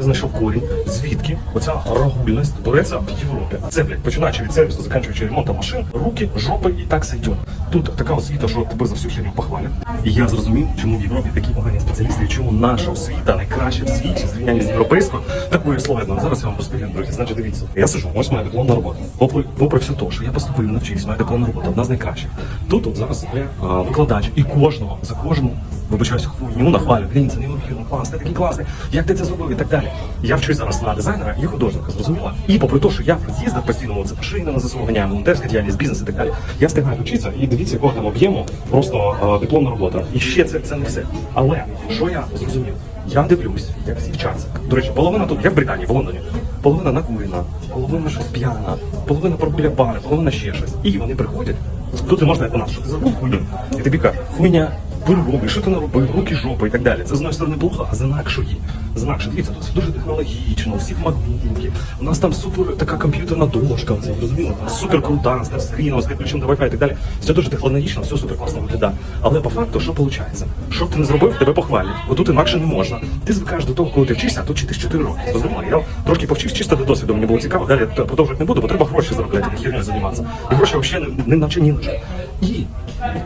Я знайшов корінь, звідки оця рагульність береться в Європі. Це, блядь, починаючи від сервісу, закінчуючи ремонтом машин, руки, жопи і так сойдет. Тут така освіта, що тебе за всю херню похвалять. І я зрозумів, чому в Європі такі погані спеціалісти, чому наша освіта найкраща в світі в зрівнянні з європейською. Такою словетно. Зараз я вам розповім, друзі. Значить, дивіться. Я сижу, ось моя дипломна робота. Попри, попри все те, що я поступив, навчився, моя дипломна робота, одна з найкращих. Тут от зараз я викладач і кожного за кожну вибачаюся хуйню нахвалю. Блін, це неймовірно клас, ти такий класний. Як ти це зробив і так далі. Я вчусь зараз на дизайнера і художника, зрозуміла. І попри те, що я з'їздив постійно, це машина на ЗСУ ганяю, волонтерська діяльність, бізнес і так далі. Я встигаю вчитися і дивіться, якого там об'єму, просто а, дипломна робота. І ще це, це не все. Але що я зрозумів? Я дивлюсь, як всі вчаться. До речі, половина тут, я в Британії, в Лондоні. Половина накурена, половина щось п'яна, половина пробуля бари, половина ще щось. І вони приходять. Тут не можна як у нас, що ти зробив хуйню. І тобі кажуть, хуйня, переробиш, що ти наробив, руки, жопа і так далі. Це з одної сторони плохо, а з інакшої. З інакшої, дивіться, тут все дуже технологічно, у всіх макбуки. У нас там супер така комп'ютерна дошка, це зрозуміло, там супер крута, з тачскріном, з підключенням до Wi-Fi і так далі. Все дуже технологічно, все супер класно виглядає. Але по факту, що виходить? Що б ти не зробив, тебе похвалять. Бо тут інакше не можна. Ти звикаєш до того, коли ти вчишся, а тут вчитись 4 роки. Зрозуміло? Я трошки повчився чисто до досвіду, мені було цікаво, далі я продовжувати не буду, бо треба гроші заробляти, а херню займатися. І гроші взагалі не, не наче ні на. І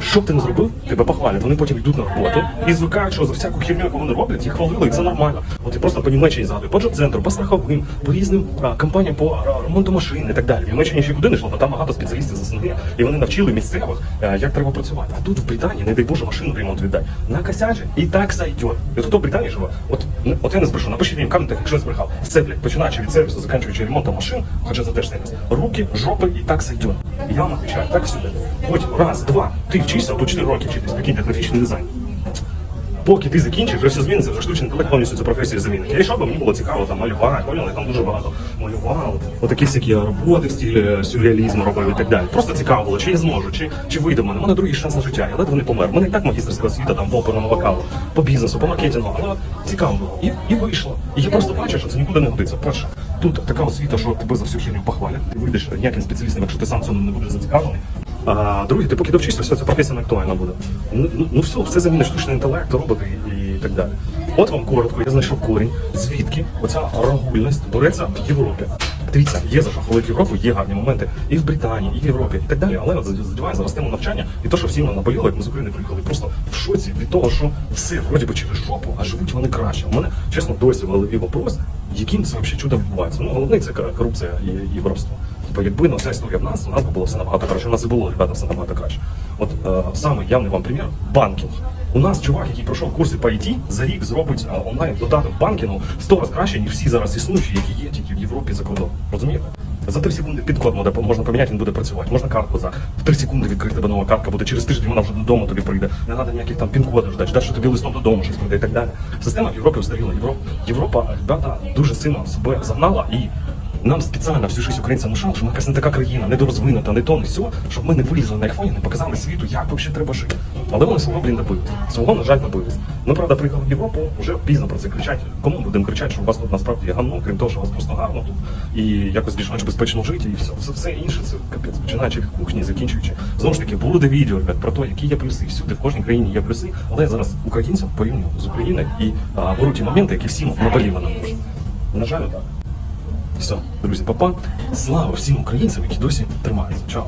що б ти не зробив, тебе похвалять. Вони потім йдуть на роботу і звикають, що за всяку херню, яку вони роблять, їх хвалили, і це нормально. От я просто по Німеччині згадую, по джоб-центру, по страховим, по різним компаніям по ремонту машин і так далі. В Німеччині ще куди не йшло, бо там багато спеціалістів з і вони навчили місцевих, е, як треба працювати. А тут в Британії, не дай Боже, машину ремонт віддай. Накосяче і так сойдет. І тут в Британії живе. От, от я не збрешу, напишіть мені в коментах, якщо я збрехав. Все, блядь, починаючи від сервісу, закінчуючи ремонтом машин, хоча це теж сервіс. Руки, жопи і так. І я вам отвечаю, так сюди. Потім раз, два, ти вчишся, тут 4 роки вчитись, прикиньте, графічний дизайн. Поки ти закінчиш, вже все зміниться, вже штучний інтелект повністю цю професію замінить. Я йшов, бо мені було цікаво там малювати, поняли, там дуже багато малював. Отакі всякі роботи в стилі сюрреалізму робив і так далі. Просто цікаво було, чи я зможу, чи, чи вийде в мене. У мене другий шанс на життя. Я ледве не помер. У мене і так магістерська освіта там по оперному вокалу, по бізнесу, по маркетингу. Але цікаво було. І, і вийшло. І я просто бачу, що це нікуди не годиться. Перше, тут така освіта, що тебе за всю херню похвалять. Ти вийдеш ніяким спеціалістом, якщо ти сам цьому не будеш зацікавлений. А друге, ти поки довчишся, все це професія не актуальна буде. Ну, ну, ну все, все замінить штучний інтелект, роботи і, так далі. От вам коротко, я знайшов корінь, звідки оця рагульність береться в Європі. Дивіться, є за що хвалити Європу, є гарні моменти і в Британії, і в Європі, і так далі. Але задіває зараз тему навчання і те, що всім нам наболіло, як ми з України приїхали, просто в шоці від того, що все вроді би через жопу, а живуть вони краще. У мене чесно досі в голові вопрос, яким це взагалі чудо відбувається. Ну головне це корупція і, і воровство. Бо якби ну, ця історія в нас, у нас би було все набагато краще. У нас і було, ребята, все набагато краще. От е, саме явний вам примір банкінг. У нас чувак, який пройшов курси по IT, за рік зробить е, онлайн додаток банкінгу 100 разів краще, ніж всі зараз існуючі, які є тільки в Європі за кордоном. Розумієте? За 3 секунди підкод може, можна поміняти, він буде працювати. Можна картку за в 3 секунди відкрити тебе нова картка, буде через тиждень вона вже додому тобі прийде. Не треба ніяких там пін-кодів ждати, ждати, що тобі листом додому щось прийде і так далі. Система в Європі устаріла. Європа, Європа, ребята, дуже сильно себе загнала і нам спеціально всю життя українцям внушали, що ми якась не така країна, недорозвинута, не то, не сьо, щоб ми не вилізли на айфоні, не показали світу, як взагалі треба жити. Але вони свого, блін, добились. Свого, на жаль, добились. Ми, правда, приїхали в Європу, вже пізно про це кричать. Кому будемо кричати, що у вас тут насправді є гамно, крім того, що у вас просто гарно тут і якось більш-менш безпечно жити, і все. Все, все інше це капець, починаючи кухні, закінчуючи. Знову ж таки, буде відео ребят, про те, які є плюси. Всюди в кожній країні є плюси, але я зараз українцям порівнюю з Україною і а, беру ті моменти, які всім на душу. На жаль, так. Все, друзі, папа. Слава всім українцям, які досі тримаються. Чао.